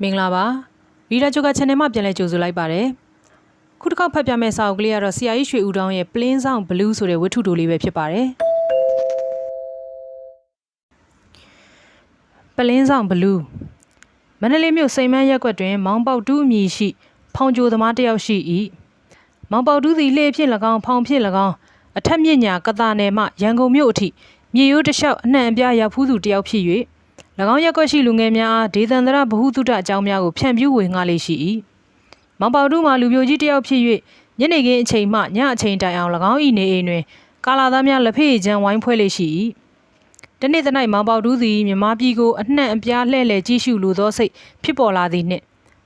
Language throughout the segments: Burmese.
မင်္ဂလာပါဗီဒီယိုဂျိုက channel မှာပြန်လည်ကြိုဆိုလိုက်ပါတယ်ခုတစ်ခေါက်ဖတ်ပြမယ့်စာအုပ်ကလေးကတော့ဆရာကြီးရွှေဦးတောင်းရဲ့ plain sound blue ဆိုတဲ့ဝတ္ထုတိုလေးပဲဖြစ်ပါတယ် plain sound blue မန္တလေးမြို့စိန်မန်းရက်ကွက်တွင် မောင်ပေါက်တူးအမည်ရှိ ဖောင်ကြိုသမားတစ်ယောက်ရှိ၏မောင်ပေါက်တူးသည်လှေဖြင့်၎င်းဖောင်ဖြင့်၎င်းအထက်မြင့်ညာကတာနယ်မှရန်ကုန်မြို့အထိမြေရိုးတစ်လျှောက်အနှံ့အပြားရောက်ဖူးသူတစ်ယောက်ဖြစ်၍၎ င်းရက်ကွက်ရှိလူငယ်များအားဒေသန္တရဗဟုသုတအကြောင်းများကိုဖြန့်ဖြူးဝေငှလေးရှိ၏မောင်ပေါတူမှာလူပြိုကြီးတစ်ယောက်ဖြစ်၍ညနေခင်းအချိန်မှညအချိန်တိုင်အောင်၎င်း၏နေအိမ်တွင်ကာလာသားများလက်ဖေးချမ်းဝိုင်းဖွဲလေးရှိ၏တနေ့တစ်နေ့မောင်ပေါတူသည်မြမပြည်ကိုအနှံ့အပြားလှဲ့လေကြည့်ရှုလိုသောစိတ်ဖြစ်ပေါ်လာသည်နှင့်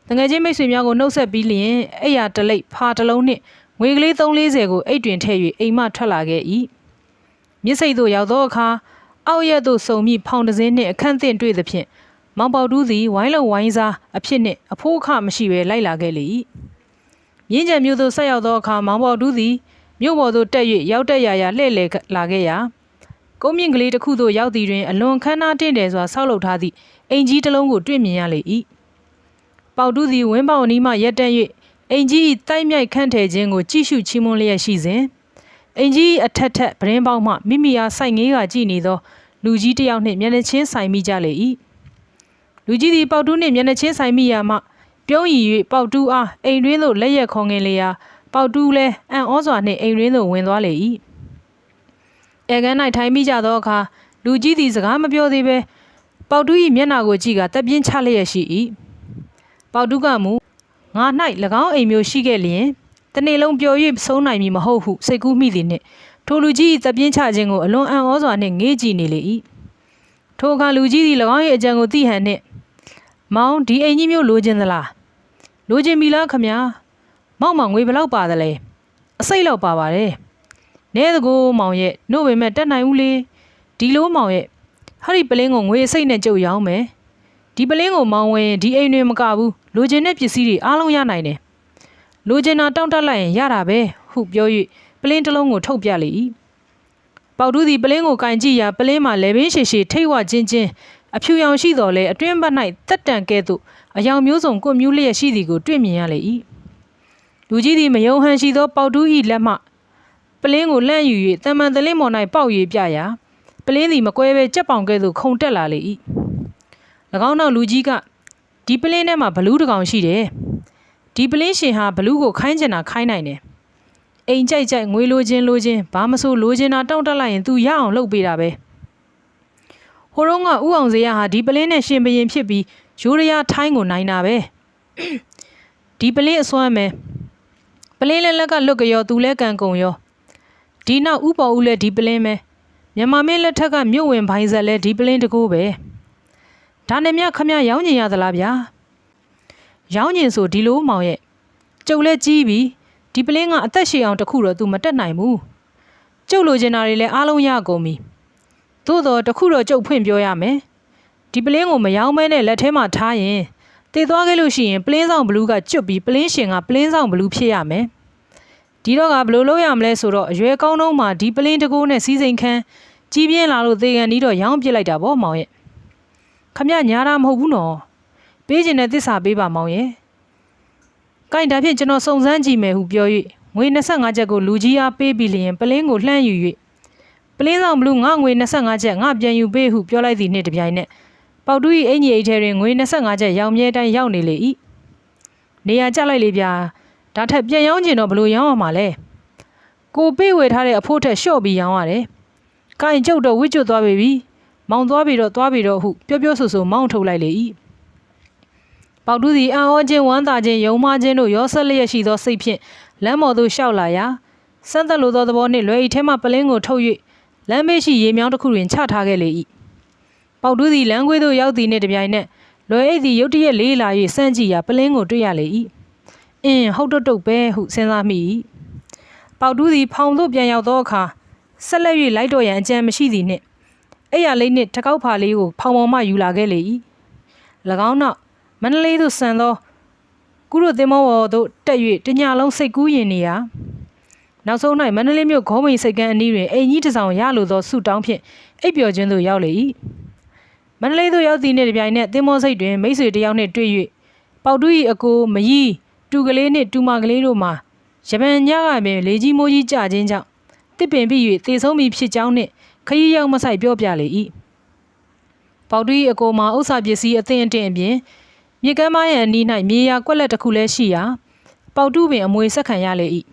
တငယ်ချင်းမိတ်ဆွေများကိုနှုတ်ဆက်ပြီးလျင်အိယာတလိပ်ဖာတစ်လုံးနှင့်ငွေကလေး340ကိုအိတ်တွင်ထည့်၍အိမ်မှထွက်လာခဲ့၏မြစ်စိတ်သို့ရောက်သောအခါ အောက်ရက်သို့စုံမိဖောင်တစ်စင်းနှင့်အခန့်သင့်တွေ့သဖြင့်မောင်ပေါတူးသည်ဝိုင်းလုံဝိုင်းစားအဖြစ်နှင့်အဖိုးအခမရှိဘဲလိုက်လာခဲ့လေ၏မြင်းကြံမြို့သို့ဆက်ရောက်သောအခါမောင်ပေါတူးသည်မြို့ပေါ်သို့တက်၍ရောက်တက်ရာရာလှည့်လည်လာခဲ့ရာကုန်းမြင့်ကလေးတစ်ခုသို့ရောက်သည်တွင်အလွန်ခမ်းနားတင့်တယ်စွာဆောက်လုပ်ထားသည့်အိမ်ကြီးတစ်လုံးကိုတွေ့မြင်ရလေ၏ပေါတူးသည်ဝင်းပေါင်အနီးမှရက်တန့်၍အိမ်ကြီး၏တိုက်မြိုက်ခန့်ထည်ခြင်းကိုကြည့်ရှုချီးမွမ်းလျက်ရှိစဉ် အင်ကြီးအထက်ထက်ပရင်းပေါက်မှမိမိအားစိုက်ငေးကကြည့်နေသောလူကြီးတစ်ယောက်နှင့်မျက်နှာချင်းဆိုင်မိကြလေ၏လူကြီးသည်ပေါတူးနှင့်မျက်နှာချင်းဆိုင်မိရာမှပြုံးရည်၍ပေါတူးအားအိမ်တွင်းသို့လက်ရက်ခေါငင်လျာပေါတူးလည်းအံ့ဩစွာနှင့်အိမ်တွင်းသို့ဝင်သွားလေ၏အဲကန်း၌ထိုင်မိကြသောအခါလူကြီးသည်စကားမပြောသေးဘဲပေါတူး၏မျက်နှာကိုကြည့်ကတပ်ပြင်းချလျက်ရှိ၏ပေါတူးကမူငါ၌၎င်းအိမ်မျိုးရှိခဲ့လျင် တနေ့လုံးပျော်၍ဆုံးနိုင်မည်မဟုတ်ဟုစိတ်ကူးမိသည်နှင့်ထိုလူကြီး၏တပ်ပြင်းချခြင်းကိုအလွန်အံ့ဩစွာနှင့်ငေးကြည့်နေလေ၏ထိုအခါလူကြီးသည်၎င်း၏အကြံကိုသိဟန်နှင့်မောင်ဒီအိမ်ကြီးမျိုးလိုချင်သလားလိုချင်ပြီလားခမညာမောက်မောင်ငွေဘယ်လောက်ပါသလဲအစိတ်လောက်ပါပါတယ်နဲတကူမောင်ရဲ့နို့ပေမဲ့တက်နိုင်ဘူးလေဒီလိုမောင်ရဲ့ဟာဒီပလင်းကိုငွေအစိတ်နဲ့ကြုတ်ရောင်းမယ်ဒီပလင်းကိုမောင်ဝင်ရင်ဒီအိမ်တွေမကဘူးလိုချင်တဲ့ပစ္စည်းတွေအားလုံးရနိုင်တယ် လိုချင်တာတောင့်တလိုက်ရင်ရတာပဲဟုပြော၍ပလင်းတစ်လုံးကိုထုတ်ပြလေ၏ပေါတူးသည်ပလင်းကိုကင်ကြည့်ရာပလင်းမှာလေပင်ရှည်ရှည်ထိတ်ဝချင်းချင်းအဖြူရောင်ရှိတော်လဲအတွင်းဘက်၌တက်တန်ကဲ့သို့အယောင်မျိုးစုံကွမြူးလျက်ရှိသည်ကိုတွေ့မြင်ရလေ၏လူကြီးသည်မယုံဟန်ရှိသောပေါတူး၏လက်မှပလင်းကိုလှန့်ယူ၍တမန်တလင်းမော်၌ပေါက်၍ပြရာပလင်းသည်မကွဲဘဲကြက်ပေါင်ကဲ့သို့ခုန်တက်လာလေ၏၎င်းနောက်လူကြီးကဒီပလင်းထဲမှာဘလူးတစ်ကောင်ရှိတယ် ဒီပလင်းရှင်ဟာဘလူးကိုခိုင်းချင်တာခိုင်းနိုင်တယ်အိမ်ကြိုက်ကြိုက်ငွေလိုခြင်းလိုခြင်းဘာမဆိုလိုချင်တာတောင့်တက်လိုက်ရင် तू ရအောင်လုပ်ပေးတာပဲဟိုတော့ကဥအောင်စရာဟာဒီပလင်းနဲ့ရှင်ဘရင်ဖြစ်ပြီးရိုးရရထိုင်းကိုနိုင်တာပဲဒီပလင်းအစွမ်းမယ်ပလင်းလက်လက်ကလွတ်ကြောသူလဲကန်ကုံရောဒီနောက်ဥပေါ်ဦးလဲဒီပလင်းပဲမြန်မာမင်းလက်ထက်ကမြို့ဝင်ဘိုင်းဆက်လဲဒီပလင်းတကူပဲဒါနဲ့မြခမရောင်းကျင်ရသလားဗျာ ရောင်းကျင်ဆိုဒီလိုမောင်ရဲ့ကျုပ်လဲကြီးပြီဒီပလင်းကအသက်ရှည်အောင်တခုတော့ तू မတက်နိုင်ဘူးကျုပ်လိုချင်တာတွေလည်းအားလုံးရကုန်ပြီသို့တော့တခုတော့ကျုပ်ဖွင့်ပြောရမယ်ဒီပလင်းကိုမရောင်းမဲနဲ့လက်ထဲမှာထားရင်တည်သွားခဲ့လို့ရှိရင်ပလင်းဆောင်ဘလူးကကျွတ်ပြီးပလင်းရှင်ကပလင်းဆောင်ဘလူးဖြစ်ရမယ်ဒီတော့ကဘလို့လုပ်ရမလဲဆိုတော့အရွယ်ကောင်းတော့မှဒီပလင်းတကိုးနဲ့စီးစိမ်ခန်းကြီးပြင်းလာလို့သေကန်ဒီတော့ရောင်းပစ်လိုက်တာဗောမောင်ရဲ့ခမညာတာမဟုတ်ဘူးနော် ပေးခြင်းနဲ့တစ္ဆာပေးပါမောင်ရဲ့။ကိုင်ဒါဖြင့်ကျွန်တော်စုံစမ်းကြည့်မယ်ဟုပြော၍ငွေ25ချက်ကိုလူကြီးအားပေးပြီးလျင်ပလင်းကိုလှမ်းယူ၍ပလင်းဆောင်ဘလူးငါငွေ25ချက်ငါပြန်ယူပေးဟုပြောလိုက်သည်နှင့်တပြိုင်နက်ပေါတူး၏အင်ကြီးအိတ်ထဲတွင်ငွေ25ချက်ရောင်မြဲတိုင်းရောက်နေလေ၏။နေရာကျလိုက်လေဗျာ။ဒါထက်ပြန်ရောင်းကျင်တော့ဘလို့ရောင်းရမှာလဲ။ကိုပေးဝေထားတဲ့အဖို့ထက်လျှော့ပြီးရောင်းရတယ်။ကိုင်ကျုပ်တော့ဝစ်ကျွတ်သွားပြီ။မောင်သွားပြီးတော့သွားပြီးတော့ဟုပြောပြောဆိုဆိုမောင်းထုတ်လိုက်လေ၏။ ပေါတူးသည်အံ့ဩခြင်းဝမ်းသာခြင်းယုံမှခြင်းတို့ရောဆက်လျက်ရှိသောစိတ်ဖြင့်လမ်းပေါ်သို့လျှောက်လာရာစမ်းသက်လိုသောသဘောနှင့်လွယ်ဤထဲမှပလင်းကိုထုတ်၍လမ်းမေးရှိရေမြောင်းတစ်ခုတွင်ချထားခဲ့လေ၏ပေါတူးသည်လမ်းခွေးသို့ရောက်သည်နှင့်တပြိုင်နက်လွယ်အိတ်သည်ရုတ်တရက်လေးလာ၍စမ်းကြည့်ရာပလင်းကိုတွေ့ရလေ၏အင်းဟုတ်တုတ်တုတ်ပဲဟုစဉ်းစားမိ၏ပေါတူးသည်ဖောင်သို့ပြန်ရောက်သောအခါဆက်လက်၍လိုက်တော်ရန်အကြံမရှိသည်နှင့်အဲ့ရလေးနှင့်တကောက်ဖာလေးကိုဖောင်ပေါ်မှယူလာခဲ့လေ၏၎င်းနောက် မန္တလေးသို့ဆန်သောကုရုသင်္ဘောပေါ်သို့တက်၍တညလုံးစိတ်ကူးရင်နေရာနောက်ဆုံး၌မန္တလေးမြို့ခေါမိန်စိတ်ကန်းအနီးတွင်အိမ်ကြီးတစ်ဆောင်ရလိုသောဆုတောင်းဖြင့်အိပ်ပျော်ခြင်းသို့ရောက်လေ၏မန္တလေးသို့ရောက်သည့်နေ့တစ်ပြိုင်နက်သင်္ဘောစိတ်တွင်မိတ်ဆွေတစ်ယောက်နှင့်တွေ့၍ပေါတူ၏အကိုမယီတူကလေးနှင့်တူမကလေးတို့မှာရပန်ညကပင်လေကြီးမိုးကြီးကြခြင်းကြောင့်တစ်ပင်ပြီး၍တေဆုံးမိဖြစ်ကြောင်းနှင့်ခရီးရောက်မဆိုင်ပြောပြလေ၏ပေါတူ၏အကိုမှာဥစ္စာပစ္စည်းအသင့်အတင့်အပြင် မြေကမ်းမရဲ့အနီး၌မြေယာကွက်လက်တစ်ခုလည်းရှိရာပေါတူပင်အမွေဆက်ခံရလေ၏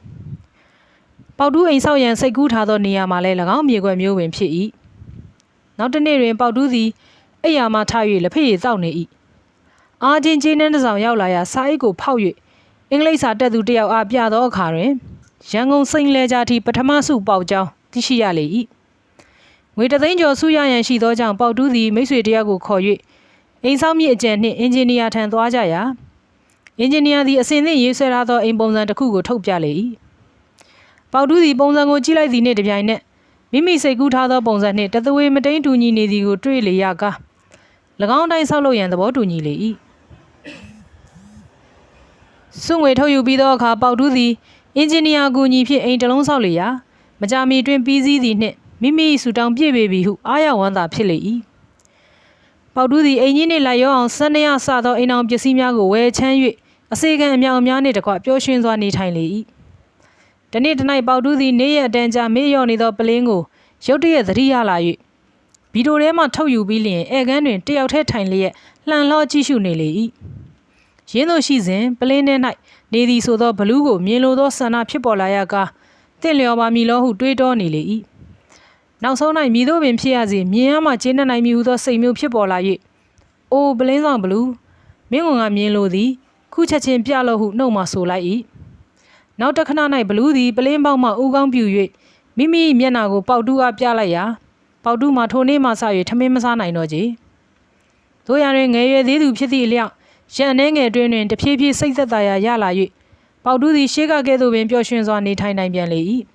ပေါတူအိမ်ဆောက်ရန်စိတ်ကူးထားသောနေရာမှာလည်း၎င်းမြေကွက်မျိုးပင်ဖြစ်၏နောက်တစ်နေ့တွင်ပေါတူသည်အိယာမှထား၍လက်ဖက်ရည်တောက်နေ၏အားချင်းချင်းနှန်းတစ်ဆောင်ရောက်လာရာစာအိတ်ကိုဖောက်၍အင်္ဂလိပ်စာတက်သူတစ်ယောက်အားပြသောအခါတွင်ရန်ကုန်စိန်လဲကြသည့်ပထမစုပေါက်ကြောင်းသိရှိရလေ၏ငွေတသိန်းကျော်စုရရန်ရှိသောကြောင့်ပေါတူသည်မိတ်ဆွေတစ်ယောက်ကိုခေါ်၍ အိမ်ဆောက်မြေအကြံနှင့်အင်ဂျင်နီယာထံသွားကြရာအင်ဂျင်နီယာသည်အစင်သင့်ရေးဆွဲထားသောအိမ်ပုံစံတစ်ခုကိုထုတ်ပြလေ၏ပေါတူသည်ပုံစံကိုကြည့်လိုက်သည်နှင့်တပြိုင်နက်မိမိစိတ်ကူးထားသောပုံစံနှင့်တသွေးမတိန်တူညီနေသည်ကိုတွေ့လေရကား၎င်းတိုင်းဆောက်လုပ်ရန်သဘောတူညီလေ၏စွငွေထုတ်ယူပြီးသောအခါပေါတူသည်အင်ဂျင်နီယာကူညီဖြင့်အိမ်တစ်လုံးဆောက်လေရာမကြာမီတွင်ပြီးစည်းသည်နှင့်မိမိဆူတောင်းပြည့်ပေပြီဟုအားရဝမ်းသာဖြစ်လေ၏ ပေါတူသည်အိမ်ကြီးနှင့်လိုက်ရောအောင်စနေရစသောအိမ်အောင်ပစ္စည်းများကိုဝယ်ချမ်း၍အစေခံအမြောင်အများနှင့်တကွပျော်ရွှင်စွာနေထိုင်လေ၏တနေ့တစ်နေ့ပေါတူသည်နေရအတန်းကြာမေ့လျော့နေသောပလင်းကိုရုတ်တရက်သတိရလာ၍ဗီဒီယိုထဲမှထုတ်ယူပြီးလျင်ဧကန်းတွင်တယောက်တည်းထိုင်လျက်လှန်လောကြည့်ရှုနေလေ၏ရင်းသို့ရှိစဉ်ပလင်းထဲ၌နေသည်ဆိုသောဘလူးကိုမြင်လိုသောဆန္ဒဖြစ်ပေါ်လာရကားတင့်လျော်ပါမည်လောဟုတွေးတောနေလေ၏ နောက်ဆုံး၌မြည်သောပင်ဖြစ်ရစေမြင်ရမှကျေနပ်နိုင်မည်ဟုသောစိတ်မျိုးဖြစ်ပေါ်လာ၍အိုးပလင်းဆောင်ဘလူးမင်းကငါမြင်လိုသည်ခုချက်ချင်းပြလို့ဟုနှုတ်မှဆိုလိုက်၏နောက်တစ်ခဏ၌ဘလူးသည်ပလင်းပေါက်မှဥကောင်းပြူ၍မိမိမျက်နာကိုပေါက်တူးအားပြလိုက်ရာပေါက်တူးမှထိုနေ့မှစ၍ထမင်းမစားနိုင်တော့ကြ။တို့ရရင်ငယ်ရွယ်သေးသူဖြစ်သည့်အလျောက်ရန်နှဲငယ်တွင်တွင်တဖြည်းဖြည်းစိတ်သက်သာရာရလာ၍ပေါက်တူးသည်ရှေးကကဲ့သို့ပင်ပျော်ရွှင်စွာနေထိုင်နိုင်ပြန်လေ၏။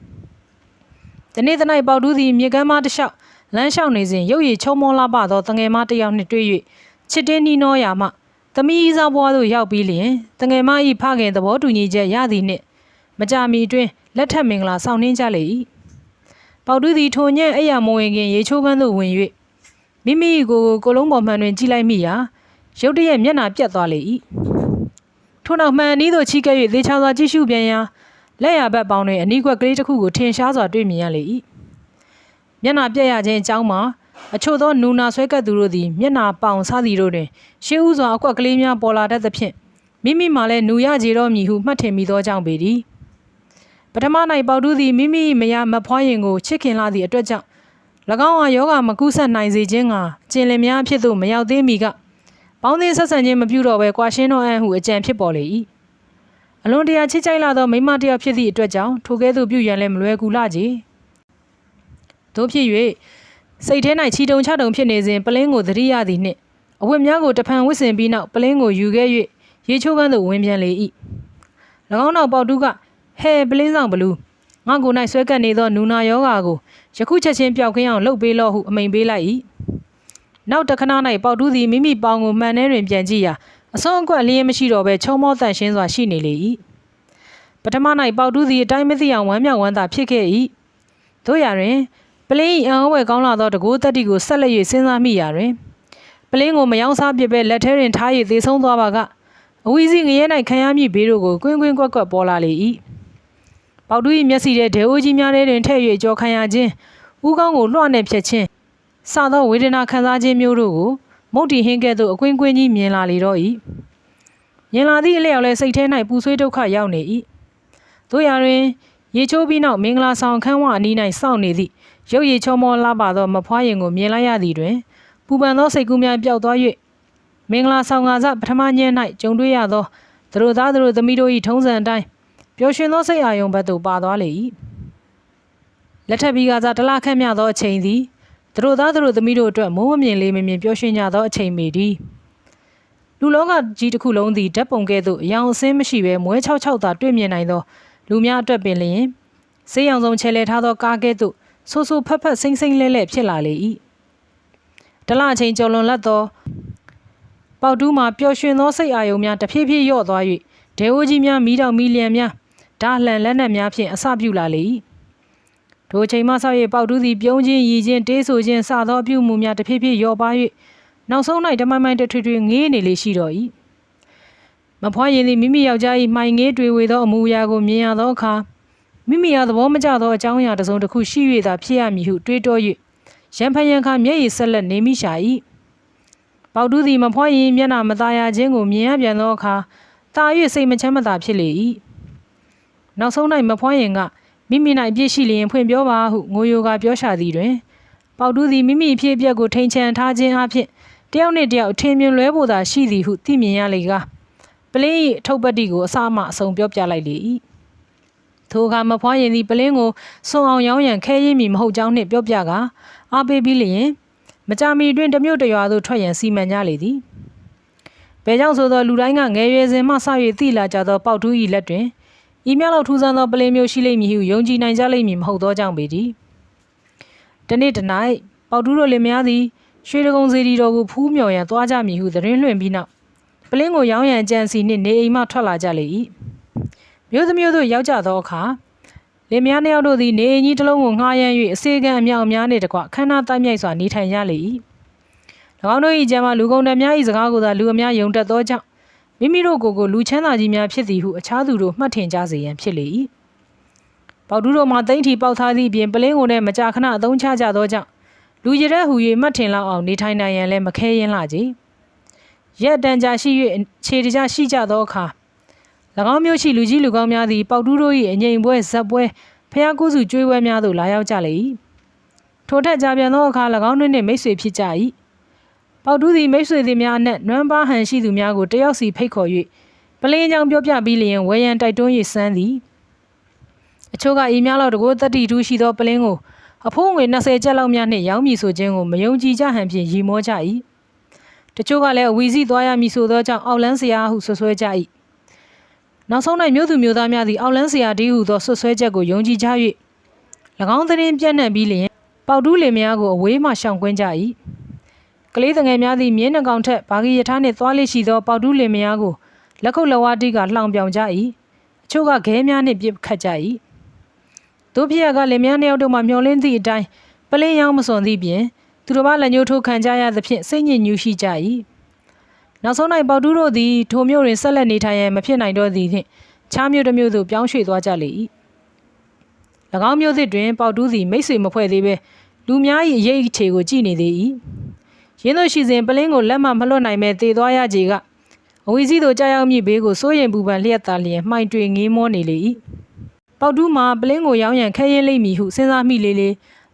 ဒီနေ့သ၌ပေါက်တူးသည်မြေကမ်းမတစ်လျှောက်လမ်းလျှောက်နေစဉ်ရုပ်ရည်ချုံမောလာပသောတငယ်မတစ်ယောက်နှင့်တွေ့၍ချစ်တင်းနှီးနှောရာမှသမီးဤစားဘွားသို့ရောက်ပြီးလျင်တငယ်မ၏ဖခင်သဘောတူညီချက်ရသည်နှင့်မကြမီအတွင်းလက်ထက်မင်္ဂလာဆောင်နှင်းကြလေ၏။ပေါတူးသည်ထိုညက်အိယာမဝင်ခင်ရေချိုးခန်းသို့ဝင်၍မိမိ၏ကိုယ်ကိုကိုလုံးပေါ်မှန်တွင်ကြည့်လိုက်မိရာရုတ်တရက်မျက်နှာပြတ်သွားလေ၏ထို့နောက်မှန်အနီးသို့ချီးကပ်၍သေချာစွာကြည့်ရှုပြန်ရာ လက်ရဘက်ပေါင်းတွင်အနီးကွက်ကလေးတစ်ခုကိုထင်ရှားစွာတွေ့မြင်ရလေ၏မျက်နှာပြတ်ရခြင်းအကြောင်းမှာအချို့သောနူနာဆွဲကပ်သူတို့သည်မျက်နှာပေါင်စသည်တို့တွင်ရှေးဥစွာအကွက်ကလေးများပေါ်လာတတ်သဖြင့်မိမိမှလည်းနူရကြတော့မည်ဟုမှတ်ထင်မိသောကြောင့်ပေသည်ပထမ၌ပေါတူးသည်မိမိမယားမဖွားရင်ကိုချစ်ခင်လာသည့်အတွက်ကြောင့်၎င်းအားယောဂမကူးဆက်နိုင်စေခြင်းကကျင်လင်များဖြစ်သို့မရောက်သေးမီကပေါင်းသင်းဆက်ဆံခြင်းမပြုတော့ဘဲကွာရှင်းတော့အံ့ဟုအကြံဖြစ်ပေါ်လေ၏ အလွန်တရာချစ်ကြိုက်လာသောမိမတစ်ယောက်ဖြစ်သည့်အတွက်ကြောင့်ထိုကဲ့သို့ပြုရန်လည်းမလွယ်ကူလာကြတို့ဖြစ်၍စိတ်ထဲ၌ချီတုံချတုံဖြစ်နေစဉ်ပလင်းကိုသတိရသည်နှင့်အဝတ်များကိုတဖန်ဝစ်စင်ပြီးနောက်ပလင်းကိုယူခဲ့၍ရေချိုးကန်းသို့ဝင်ပြန်လေ၏၎င်းနောက်ပေါတူးကဟဲပလင်းဆောင်ဘလူးငါကိုယ်၌ဆွဲကပ်နေသောနူနာယောဂါကိုယခုချက်ချင်းပျောက်ကင်းအောင်လှုပ်ပေးလော့ဟုအမိန်ပေးလိုက်၏နောက်တခဏ၌ပေါတူးသည်မိမိပေါင်ကိုမှန်ထဲတွင်ပြန်ကြည့်ရာ အစွန်းအကွက်လျင်းမရှိတော့ဘဲချုံမောတန့်ရှင်းစွာရှိနေလေ၏ပထမ၌ပေါတူးသည်အတိုင်းမသိအောင်ဝမ်းမြောက်ဝမ်းသာဖြစ်ခဲ့၏တို့ရတွင်ပလင်း၏အံအဝဲကောင်းလာသောတကိုးတက်တီကိုဆက်လက်၍စဉ်းစားမိရာတွင်ပလင်းကိုမယောင်းစားပစ်ပဲလက်ထဲတွင်ထား၍သေဆုံးသွားပါကအဝီစီငရဲ၌ခံရမည့်ဘေးတို့ကိုကွင်းကွင်းကွက်ကွက်ပေါ်လာလေ၏ပေါတူး၏မျက်စိထဲဒဲအိုးကြီးများထဲတွင်ထည့်၍ကြောခံရခြင်းဥကောင်းကိုလွှနဲ့ဖြတ်ခြင်းစသောဝေဒနာခံစားခြင်းမျိုးတို့ကို မုတ်တီဟင်းကဲ့သို့အကွင်းကွင်းကြီးမြင်လာလေတော့၏မြင်လာသည့်အလျောက်လဲစိတ်ထဲ၌ပူဆွေးဒုက္ခရောက်နေ၏တို့ရတွင်ရေချိုးပြီးနောက်မင်္ဂလာဆောင်ခန်းဝအနီး၌စောင့်နေသည့်ရုပ်ရည်ချောမောလှပသောမဖွားရင်ကိုမြင်လိုက်ရသည်တွင်ပူပန်သောစိတ်ကူးများပျောက်သွား၍မင်္ဂလာဆောင်ကားစပထမည၌ကြုံတွေ့ရသောသူတို့သားသူတို့သမီးတို့၏ထုံးစံအတိုင်းပျော်ရွှင်သောစိတ်အာရုံဘက်သို့ပါသွားလေ၏လက်ထပ်ပြီးကစားတလခန့်မြသောအချိန်သည် သူတို့သားသူတို့သမီးတို့အတွက်မိုးမမြင်လေးမမြင်ပျော်ရွှင်ကြသောအချိန်ပေသည်လူလောကကြီးတစ်ခုလုံးသည်ဓာတ်ပုံကဲ့သို့အယောင်အစင်းမရှိဘဲမွဲ၆၆သာတွေ့မြင်နိုင်သောလူများအတွက်ပင်လျင်ဆေးရောင်စုံချဲလဲထားသောကားကဲ့သို့ဆိုးဆိုးဖက်ဖက်စိမ့်စိမ့်လဲလဲဖြစ်လာလေ၏တလအချိန်ကျော်လွန်လတ်သောပေါတူးမှာပျော်ရွှင်သောစိတ်အာရုံများတဖြည်းဖြည်းလျော့သွား၍ဒဲအိုးကြီးများမိတောင်မီလျံများဓာလှန်လက်နက်များဖြင့်အစပြုလာလေ၏ ထိုချိန်မှဆောက်၍ပေါတူးသည်ပြုံးခြင်းရည်ခြင်းတေးဆိုခြင်းစသောအပြုမှုများတဖြည်းဖြည်းလျော့ပါ၍နောက်ဆုံး၌တမိုင်းမိုင်းတထွေထွေငေးနေလေရှိတော်၏မဖွားရင်သည်မိမိယောက်ျား၏မှိုင်ငေးတွေဝေသောအမူအရာကိုမြင်ရသောအခါမိမိအားသဘောမကျသောအကြောင်းအရာတစ်စုံတစ်ခုရှိ၍သာဖြစ်ရမည်ဟုတွေးတော၍ရန်ဖန်ရန်ခါမျက်ရည်ဆက်လက်နေမိရှာ၏ပေါတူးသည်မဖွားရင်မျက်နှာမသားရခြင်းကိုမြင်ရပြန်သောအခါတာ၍စိတ်မချမ်းမသာဖြစ်လေ၏နောက်ဆုံး၌မဖွားရင်က မိမိ၌ပြည့်ရှိလျင်ဖွင့်ပြောပါဟုငိုယိုကပြောရှာသည်တွင်ပေါတူးသည်မိမိအဖြစ်အပျက်ကိုထိန်ချန်ထားခြင်းအပြင်တယောက်နှင့်တယောက်အထင်မြင်လွဲဖို့သာရှိသည်ဟုသိမြင်ရလေကားပလင်း၏အထုပ်ပတ်တိကိုအစမှအဆုံးပြောပြလိုက်လေ၏ထိုအခါမဖွားရင်သည်ပလင်းကိုစွန်အောင်ရောင်းရန်ခဲရင်းမီမဟုတ်ကြောင်းနှင့်ပြောပြကာအားပေးပြီးလျင်မကြမီတွင်တစ်မြို့တစ်ရွာသို့ထွက်ရန်စီမံကြလေသည်ဘဲကြောင့်ဆိုသောလူတိုင်းကငယ်ရွယ်စဉ်မှစ၍သိလာကြသောပေါတူး၏လက်တွင် ဤမြောက်လောက်ထူးဆန်းသောပလင်းမျိုးရှိလိမ့်မည်ဟုယုံကြည်နိုင်ကြလိမ့်မည်မဟုတ်သောကြောင့်ပေတည်းတနေ့တနိုင်ပေါတူးတို့လင်မယားသည်ရွှေတကုံစီဒီတော်ကိုဖူးမြော်ရန်သွားကြမည်ဟုသတင်းလွှင့်ပြီးနောက်ပလင်းကိုရောင်းရန်ကြံစီနှင့်နေအိမ်မှထွက်လာကြလေ၏မြို့သမီးတို့ရောက်ကြသောအခါလင်မယားနှစ်ယောက်တို့သည်နေအိမ်ကြီးတစ်လုံးကိုငှားရမ်း၍အစေခံအမြောက်အများနှင့်တကွခမ်းနားတိုက်မြိုက်စွာနေထိုင်ကြလေ၏၎င်းတို့၏ကျမ်းမှာလူကုန်တဲ့များ၏စကားကိုသာလူအများယုံတတ်သောကြောင့် မိမိတို့ကိုယ်ကိုလူချမ်းသာကြီးများဖြစ်သည်ဟုအခြားသူတို့မှတ်ထင်ကြစေရန်ဖြစ်လေ၏ပေါတူးတို့မှတိမ့်ထီပေါက်ထားသည့်အပြင်ပလင်းကိုလည်းမကြာခဏအသုံးချကြသောကြောင့်လူရတဲ့ဟူ၍မှတ်ထင်လောက်အောင်နေထိုင်နိုင်ရန်လည်းမခဲရင်လာကြ။ရက်တန်ကြာရှိ၍ခြေတကြရှိကြသောအခါ၎င်းမျိုးရှိလူကြီးလူကောင်းများသည်ပေါတူးတို့၏အငိမ်ပွဲဇက်ပွဲဖျားကူးစုကျွေးပွဲများသို့လာရောက်ကြလေ၏။ထိုထက်ကြာပြန်သောအခါ၎င်းတို့နှင့်မိတ်ဆွေဖြစ်ကြ၏။ ပေါတူးသည်မိတ်ဆွေသည်များအနက်နွမ်းပါဟန်ရှိသူများကိုတယောက်စီဖိတ်ခေါ်၍ပလင်းကြောင်ပြောပြပြီးလျင်ဝဲရန်တိုက်တွန်း၍စမ်းသည်။အချို့ကဤများလောက်တကိုးတတိထူးရှိသောပလင်းကိုအဖိုးငွေ20ကျပ်လောက်များနှင့်ရောင်းမည်ဆိုခြင်းကိုမယုံကြည်ကြဟန်ဖြင့်ရီမောကြ၏တချို့ကလည်းအဝီစီသွားရမည်ဆိုသောကြောင့်အောက်လန်းစရာဟုဆွဆွဲကြ၏နောက်ဆုံး၌မြို့သူမြို့သားများသည်အောက်လန်းစရာဒီဟုသောဆွဆွဲချက်ကိုယုံကြည်ကြ၍၎င်းသတင်းပြန့်နှံ့ပြီးလျင်ပေါတူးလင်များကိုအဝေးမှရှောင်ကွင်းကြ၏က လေးတငယ်များသည်မြင်းနှကောင်ထက်ဘာဂီရထားနှင့်သွားလိရှိသောပေါတူးလင်များကိုလက်ခုပ်လက်ဝါးတိကလှောင်ပြောင်ကြ၏အချို့ကခဲများနှင့်ပြစ်ခတ်ကြ၏တို့ဖြစ်ရကလင်မြန်းနှစ်ယောက်တို့မှမျောလင်းသည့်အတိုင်းပလင်းရောင်းမစွန်သည့်ပြင်သူတို့ဘာလက်ညှိုးထိုးခံကြရသဖြင့်စိတ်ညစ်ညူးရှိကြ၏နောက်ဆုံး၌ပေါတူးတို့သည်ထိုမျိုးတွင်ဆက်လက်နေထိုင်ရန်မဖြစ်နိုင်တော့သည်ဖြင့်ခြားမျိုးတစ်မျိုးသို့ပြောင်းရွှေ့သွားကြလေ၏၎င်းမျိုးသစ်တွင်ပေါတူးသည်မိတ်ဆွေမဖွဲ့သေးပဲလူများ၏အရေးအခြေကိုကြည်နေသေး၏ ရင်းတို့ရှိစဉ်ပလင်းကိုလက်မှမလွတ်နိုင်မဲ့တေသွားရကြေကအဝီစီးသို့ကြာရောက်မည့်ဘေးကိုစိုးရင်ပူပန်လျက်သားလျင်မှိုင်တွေငေးမောနေလေ၏ပေါတူးမှာပလင်းကိုရောင်းရန်ခဲရင်လိမ့်မည်ဟုစဉ်းစားမိလေလေ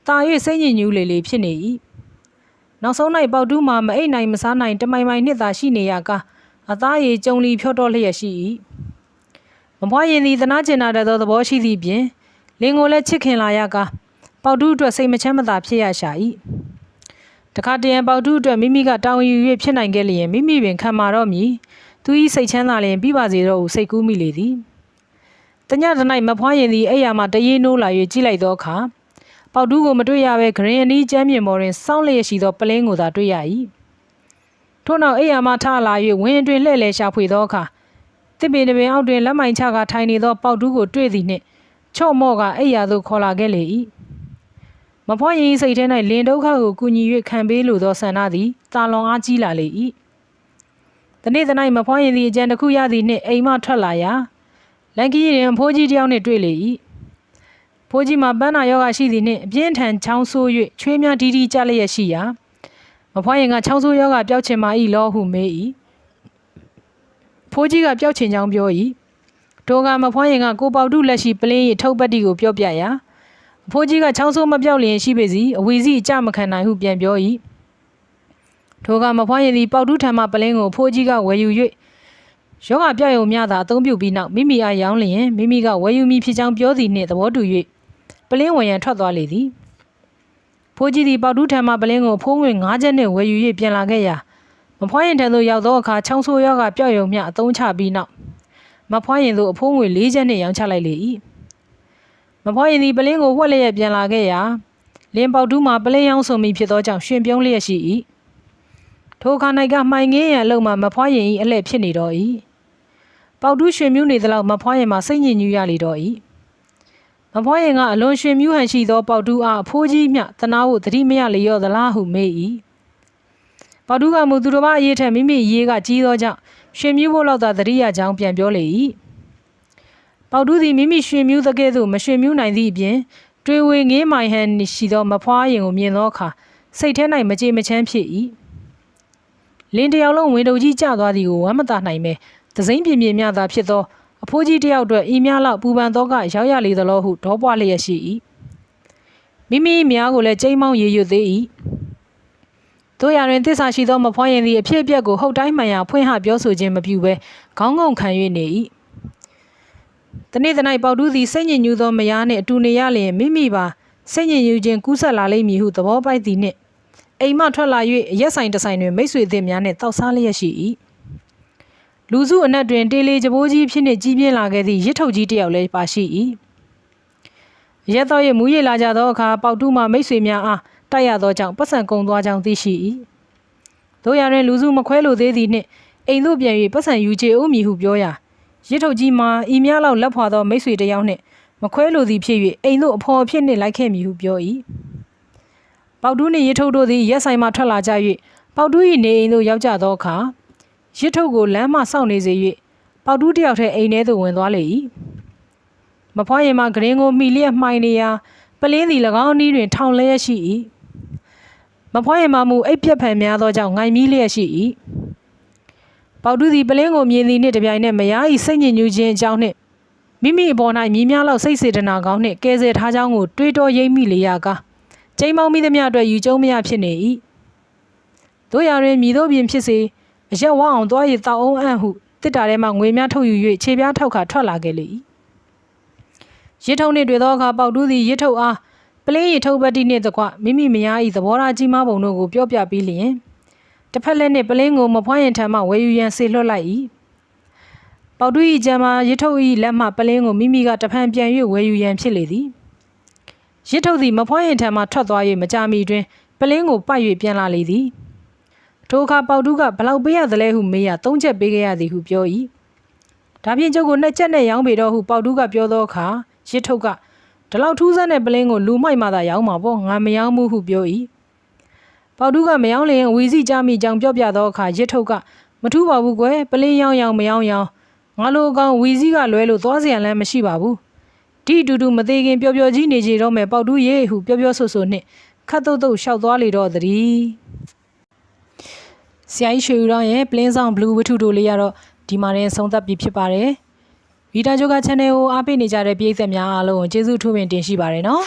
တာ၍စိတ်ညစ်ညူးလေလေဖြစ်နေ၏နောက်ဆုံး၌ပေါတူးမှာမအိတ်နိုင်မစားနိုင်တမိုင်မိုင်နှစ်သာရှိနေရကအသားရည်ကြုံလီဖြော့တော့လျက်ရှိ၏မဖွားရင်သည်သနာကျင်နာတဲ့သောသဘောရှိသည့်ပြင်လင်ကိုလည်းချစ်ခင်လာရကပေါတူးအတွက်စိတ်မချမ်းမသာဖြစ်ရရှာ၏ တခါတရံပေါတူးအတွက်မိမိကတောင်းယူ၍ဖြစ်နိုင်ခဲ့လျင်မိမိပင်ခံမာတော့မည်သူ၏စိတ်ချမ်းသာလျင်ပြီးပါစေတော့ဟုစိတ်ကူးမိလေသည်တညတနိုင်မဖွားရင်သည်အဲ့ရမှာတရေနိုးလာ၍ကြည့်လိုက်သောအခါပေါတူးကိုမတွေ့ရဘဲဂရင်အနီးကျမ်းမြေပေါ်တွင်စောင်းလျက်ရှိသောပလင်းကိုသာတွေ့ရ၏ထို့နောက်အဲ့ရမှာထလာ၍ဝင်းအတွင်လှဲ့လဲရှာဖွေသောအခါတစ်ပင်တစ်ပင်အောက်တွင်လက်မိုင်ချကထိုင်နေသောပေါတူးကိုတွေ့သည်နှင့်ချော့မော့ကအဲ့ရသို့ခေါ်လာခဲ့လေ၏ မဖွားရင်စိတ်ထဲ၌လင်ဒုက္ခကိုကူညီ၍ခံပေးလိုသောဆန္ဒသည်တာလွန်အားကြီးလာလေ၏တနေ့တနိုင်မဖွားရင်သည်အကြံတစ်ခုရသည်နှင့်အိမ်မှထွက်လာရာလန်ကီးရင်ဖိုးကြီးတယောက်နှင့်တွေ့လေ၏ဖိုးကြီးမှာပန်းနာယောဂရှိသည်နှင့်အပြင်းထန်ချောင်းဆိုး၍ချွေးများတီးတီးကြလျက်ရှိရာမဖွားရင်ကချောင်းဆိုးယောဂပျောက်ချင်မာ၏လောဟုမေး၏ဖိုးကြီးကပျောက်ချင်ကြောင်းပြော၏ထိုကမဖွားရင်ကကိုပေါတုလက်ရှိပလင်း၏ထုတ်ပတ်တီကိုပြောပြရာ အဖိုးကြီးကချောင်းဆိုးမပြောက်လျင်ရှိပေစီအဝီစီအကြမခံနိုင်ဟုပြန်ပြော၏ထိုကမဖွားရင်သည်ပေါတုထံမှပလင်းကိုဖိုးကြီးကဝယ်ယူ၍ယောဂပြောက်ရုံများသာအသုံးပြုပြီးနောက်မိမိအားရောင်းလျင်မိမိကဝယ်ယူမိဖြစ်ကြောင်းပြောသည်နှင့်သဘောတူ၍ပလင်းဝင်ရန်ထွက်သွားလေသည်ဖိုးကြီးသည်ပေါတူးထံမှပလင်းကိုဖိုးငွေ9ချက်နှင့်ဝယ်ယူ၍ပြန်လာခဲ့ရာမဖွားရင်ထံသို့ရောက်သောအခါချောင်းဆိုးယောဂပြောက်ရုံမျှအသုံးချပြီးနောက်မဖွားရင်သို့အဖိုးငွေ4ချက်နှင့်ရောင်းချလိုက်လေ၏ မဖွားရင်သည်ပလင်းကိုဝှက်လျက်ပြန်လာခဲ့ရာလင်းပေါတူးမှပလင်းရောင်းဆုံမိဖြစ်သောကြောင့်ရှင်ပြုံးလျက်ရှိ၏ထိုခါ၌ကမှိုင်ငင်းရန်အလုံးမှမဖွားရင်၏အလှဲ့ဖြစ်နေတော့၏ပေါတူးရွှင်မြူးနေသလောက်မဖွားရင်မှစိတ်ညစ်ညူးရလေတော့၏မဖွားရင်ကအလွန်ရွှင်မြူးဟန်ရှိသောပေါတူးအားအဖိုးကြီးမျှတနာဖို့သတိမရလျော့သလားဟုမေး၏ပေါတူးကမူသူတော်ဘာအရေးထက်မိမိရေးကကြီးသောကြောင့်ရှင်မြူးဖို့လောက်သာသတိရကြောင်းပြန်ပြောလေ၏ ပေါတူးသည်မိမိရှင်မြူးသကဲ့သို့မရှင်မြူးနိုင်သည့်အပြင်တွေဝေငေးမိုင်ဟန်ရှိသောမဖွားရင်ကိုမြင်သောအခါစိတ်ထဲ၌မကြေမချမ်းဖြစ်၏လင်းတစ်ယောက်လုံးဝင်တုပ်ကြီးကျသွားသည်ကိုဝမ်းမသာနိုင်ပဲသစိမ့်ပြင်းပြင်းများသာဖြစ်သောအဖိုးကြီးတစ်ယောက်အတွက်ဤများလောက်ပူပန်သောကရောက်ရလေသလိုဟုဒေါပွားလျက်ရှိ၏မိမိများကိုလည်းကြိမ်းမောင်းရည်ရွတ်သေး၏တို့ရတွင်တစ္ဆာရှိသောမဖွားရင်သည်အဖြစ်အပျက်ကိုဟုတ်တိုင်းမှန်ရာဖွင့်ဟပြောဆိုခြင်းမပြုဘဲခေါင်းငုံခံ၍နေ၏ တနေ့တ၌ပေါတူးသည်စိတ်ညစ်ညူးသောမယားနှင့်အတူနေရလျင်မိမိပါစိတ်ညစ်ညူးခြင်းကူးဆက်လာလိမ့်မည်ဟုသဘောပိုက်သည်နှင့်အိမ်မှထွက်လာ၍အရက်ဆိုင်တစ်ဆိုင်တွင်မိတ်ဆွေသစ်များနှင့်တောက်စားလျက်ရှိ၏လူစုအနက်တွင်တေလီကြပိုးကြီးဖြစ်နှင့်ကြီးပြင်းလာခဲ့သည့်ရစ်ထုတ်ကြီးတစ်ယောက်လည်းပါရှိ၏ရက်တော့ရမူရလာကြသောအခါပေါတူးမှမိတ်ဆွေများအားတိုက်ရသောကြောင့်ပတ်စံကုံသွားကြောင်းသိရှိ၏တို့ရတွင်လူစုမခွဲလိုသေးသည်နှင့်အိမ်သို့ပြန်၍ပတ်စံယူချေဦးမည်ဟုပြောရာ ရစ်ထုတ်ကြီးမှာဤများလောက်လက်ဖွာသောမိတ်ဆွေတစ်ယောက်နှင့်မခွဲလိုသည်ဖြစ်၍အိမ်သို့အဖော်အဖြစ်နှင့်လိုက်ခဲ့မည်ဟုပြော၏ပေါတူးနှင့်ရစ်ထုတ်တို့သည်ရက်ဆိုင်မှထွက်လာကြ၍ပေါတူး၏နေအိမ်သို့ရောက်ကြသောအခါရစ်ထုတ်ကိုလမ်းမှစောင့်နေစေ၍ပေါတူးတစ်ယောက်ထဲအိမ်ထဲသို့ဝင်သွားလေ၏မဖွားရင်မှဂရင်းကိုမိလျက်မှိုင်နေရာပလင်းသည်၎င်းနီးတွင်ထောင်လျက်ရှိ၏မဖွားရင်မှမူအိပ်ပြက်ဖန်များသောကြောင့်ငိုင်မီးလျက်ရှိ၏ ပေါတူးသည်ပလင်းကိုမြင်သည်နှင့်တပြိုင်နက်မယား၏စိတ်ညစ်ညူးခြင်းအကြောင်းနှင့်မိမိအပေါ်၌မြည်များလောက်စိတ်စေတနာကောင်းနှင့်ကယ်ဆယ်ထားကြောင်းကိုတွေးတောရိပ်မိလေရာကားကျိမ်းမောင်းမိသမျှအတွက်ယူကျုံမရဖြစ်နေ၏တို့ရတွင်မြည်တို့ပြင်ဖြစ်စေအရက်ဝအောင်သွားရည်တောက်အောင်အံ့ဟုတစ်တာထဲမှငွေများထုတ်ယူ၍ခြေပြားထောက်ခါထွက်လာခဲ့လေ၏ရစ်ထုံနှင့်တွေ့သောအခါပေါတူးသည်ရစ်ထုပ်အားပလင်းရစ်ထုပ်ပတ်တိနှင့်တကွမိမိမယား၏သဘောထားကြီးမားပုံတို့ကိုပြောပြပြီးလျင် တစ်ဖက်လက်နှင့်ပလင်းကိုမဖွားရင်ထံမှဝယ်ယူရန်ဆေလွှတ်လိုက်၏ပေါတူး၏ကြံမှာရစ်ထုပ်၏လက်မှပလင်းကိုမိမိကတဖန်ပြန်၍ဝယ်ယူရန်ဖြစ်လေသည်ရစ်ထုပ်သည်မဖွားရင်ထံမှထွက်သွား၍မကြမီတွင်ပလင်းကိုပတ်၍ပြန်လာလေသည်ထိုအခါပေါတူးကဘလောက်ပေးရသလဲဟုမေးရသုံးချက်ပေးခဲ့ရသည်ဟုပြော၏ဒါဖြင့်ကျုပ်ကိုနှစ်ချက်နဲ့ရောင်းပေတော့ဟုပေါတူးကပြောသောအခါရစ်ထုပ်ကဒီလောက်ထူးဆန်းတဲ့ပလင်းကိုလူမိုက်မှသာရောင်းမှာပေါ့ငါမရောင်းဘူးဟုပြော၏ ပေါတူးကမရောင်းလျင်ဝီစီကြမိကြောင်ပြောပြသောအခါရစ်ထုပ်ကမထူးပါဘူးကွယ်ပလင်းရောင်းရောင်းမရောင်းရောင်းငါလိုအကောင်ဝီစီကလွဲလို့သွားစရာလမ်းမရှိပါဘူးဒီအတူတူမသေးခင်ပျော်ပျော်ကြီးနေကြတော့မယ်ပေါတူးရေဟုပြောပြောဆိုဆိုနှင့်ခတ်တုတ်တုတ်ရှောက်သွားလေတော့သတည်းဆရာကြီးရွှေဦးရောင်းရဲ့ plain sound blue ဝတ္ထုတို့လေးရတော့ဒီမှာရင်ဆုံးသက်ပြီးဖြစ်ပါတယ်ဗီတာဂျိုက channel ကိုအားပေးနေကြတဲ့ပရိသတ်များအားလုံးကိုကျေးဇူးထူးပင်တင်ရှိပါတယ်နော်